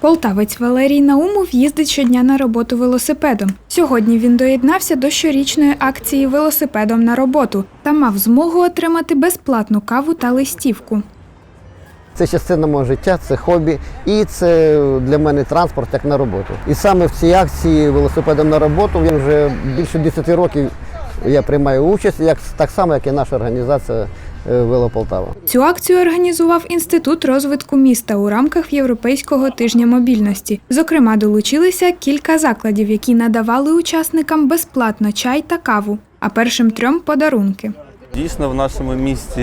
Полтавець Валерій Наумов їздить щодня на роботу велосипедом. Сьогодні він доєднався до щорічної акції велосипедом на роботу та мав змогу отримати безплатну каву та листівку. Це частина мого життя, це хобі, і це для мене транспорт як на роботу. І саме в цій акції велосипедом на роботу я вже більше 10 років я приймаю участь, як так само, як і наша організація е, Велополтава. Цю акцію організував інститут розвитку міста у рамках Європейського тижня мобільності. Зокрема, долучилися кілька закладів, які надавали учасникам безплатно чай та каву, а першим трьом подарунки. Дійсно, в нашому місті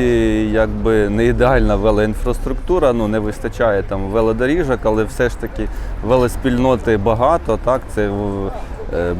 якби не ідеальна велоінфраструктура, ну не вистачає там велодоріжок, але все ж таки велоспільноти багато. Так, це в-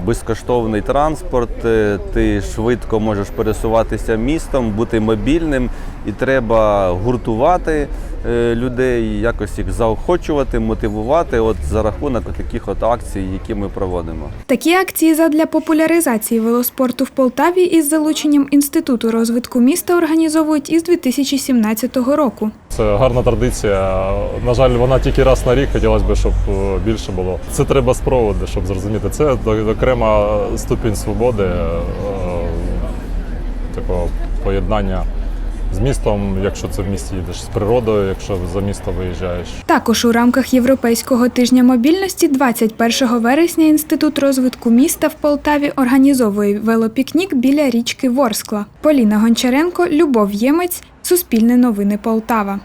безкоштовний транспорт, е, ти швидко можеш пересуватися містом, бути мобільним, і треба гуртувати е, людей, якось їх заохочувати, мотивувати от за рахунок таких от акцій, які ми проводимо. Такі акції задля популяризації велоспорту в Полтаві із залученням інституту розвитку міста організовують із 2017 року. Це гарна традиція. На жаль, вона тільки раз на рік. Хотілося б, щоб е, більше було. Це треба спробувати, щоб зрозуміти. Це окрема ступінь свободи, е, такого поєднання з містом, якщо це в місті їдеш, з природою, якщо за місто виїжджаєш. Також у рамках Європейського тижня мобільності 21 вересня Інститут розвитку міста в Полтаві організовує велопікнік біля річки Ворскла. Поліна Гончаренко, Любов Ємець, Суспільне новини Полтава.